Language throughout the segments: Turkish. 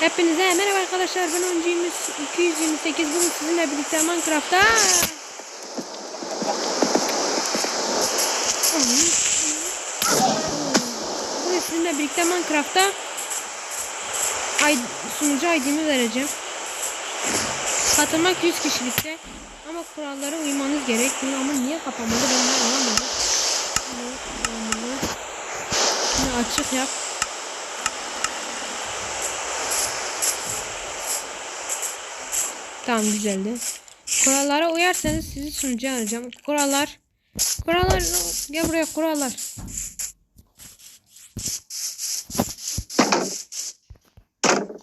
Hepinize merhaba arkadaşlar ben oyuncuyumuz 228 bugün sizinle birlikte Minecraft'ta. Bugün sizinle birlikte Minecraft'ta ay, sunucu ID'mi vereceğim. Katılmak 100 kişilikte ama kurallara uymanız gerekiyor ama niye kapanmadı ben anlamadım. Şimdi açık yap Tamam güzeldi. Kurallara uyarsanız sizi sunucuya arayacağım. Kurallar. Kurallar. Gel buraya kurallar.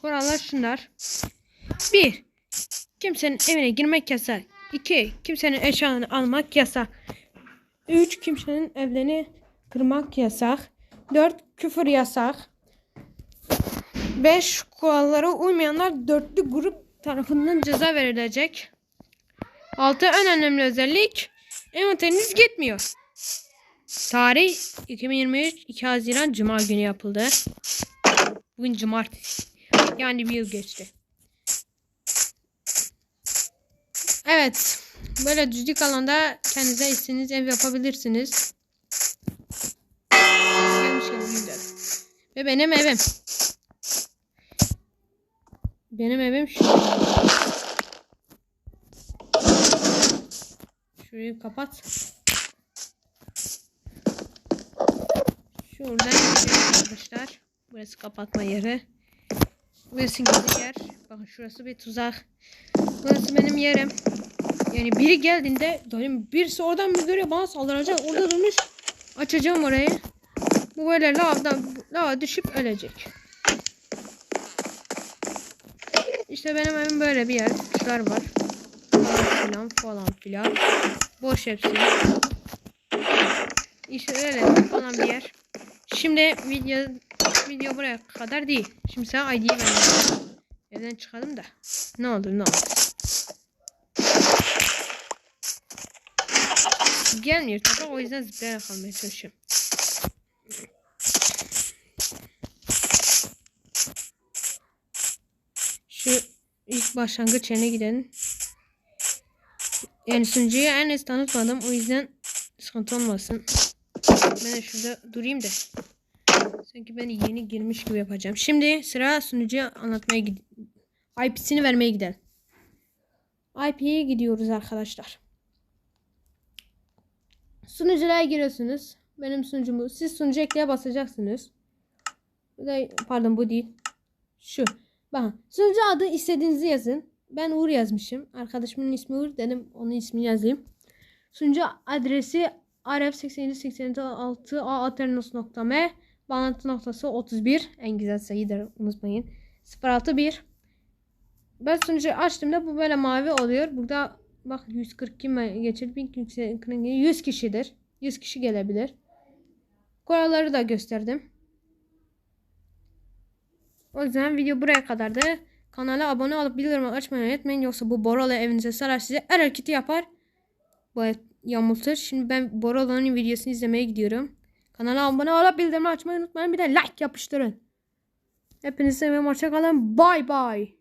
Kurallar şunlar. 1. Kimsenin evine girmek yasak. 2. Kimsenin eşyalarını almak yasak. 3. Kimsenin evlerini kırmak yasak. 4. Küfür yasak. 5. Kurallara uymayanlar dörtlü grup tarafından ceza verilecek. 6. En önemli özellik envanteriniz gitmiyor. Tarih 2023 2 Haziran Cuma günü yapıldı. Bugün cumartesi. Yani bir yıl geçti. Evet. Böyle düzlük alanda kendinize istediğiniz ev yapabilirsiniz. Gelmiş gelmiş güzel. Ve benim evim. Benim evim şu. Şurayı kapat. Şuradan arkadaşlar. Burası kapatma yeri. Burası gizli yer. Bakın şurası bir tuzak. Burası benim yerim. Yani biri geldiğinde yani birisi oradan bir görüyor bana saldıracak. Orada durmuş. Açacağım orayı. Bu böyle lavdan lava düşüp ölecek. İşte benim evim böyle bir yer. Kuşlar var. Falan filan falan filan. Boş hepsi. İşte öyle falan bir yer. Şimdi video video buraya kadar değil. Şimdi sana ID'yi vereceğim. Evden çıkalım da. Ne olur ne olur. Gelmiyor tabi o yüzden zıplayarak kalmaya çalışıyorum. Şu ilk başlangıç yerine gidelim. Yani sunucuyu en az tanıtmadım o yüzden sıkıntı olmasın. Ben şurada durayım da. Sanki ben yeni girmiş gibi yapacağım. Şimdi sıra sunucuya anlatmaya gid IP'sini vermeye gidelim. IP'ye gidiyoruz arkadaşlar. Sunuculara giriyorsunuz. Benim sunucumu. Siz sunucu ekleye basacaksınız. Pardon bu değil. Şu. Bakın. Sunucu adı istediğinizi yazın. Ben Uğur yazmışım. Arkadaşımın ismi Uğur. Dedim onun ismini yazayım. Sunucu adresi rf8786 aaternos.m Bağlantı noktası 31. En güzel sayıdır unutmayın. 061 Ben sunucu açtığımda bu böyle mavi oluyor. Burada bak 142 geçir 100 kişidir. 100 kişi gelebilir. Kuralları da gösterdim. O yüzden video buraya kadardı. Kanala abone olup bildirim açmayı unutmayın. Yoksa bu Borolo evinize sarar size er hareketi yapar. Bu yamultur. Şimdi ben Borolo'nun videosunu izlemeye gidiyorum. Kanala abone olup bildirim açmayı unutmayın. Bir de like yapıştırın. Hepinize seviyorum. Hoşçakalın. Bye bye.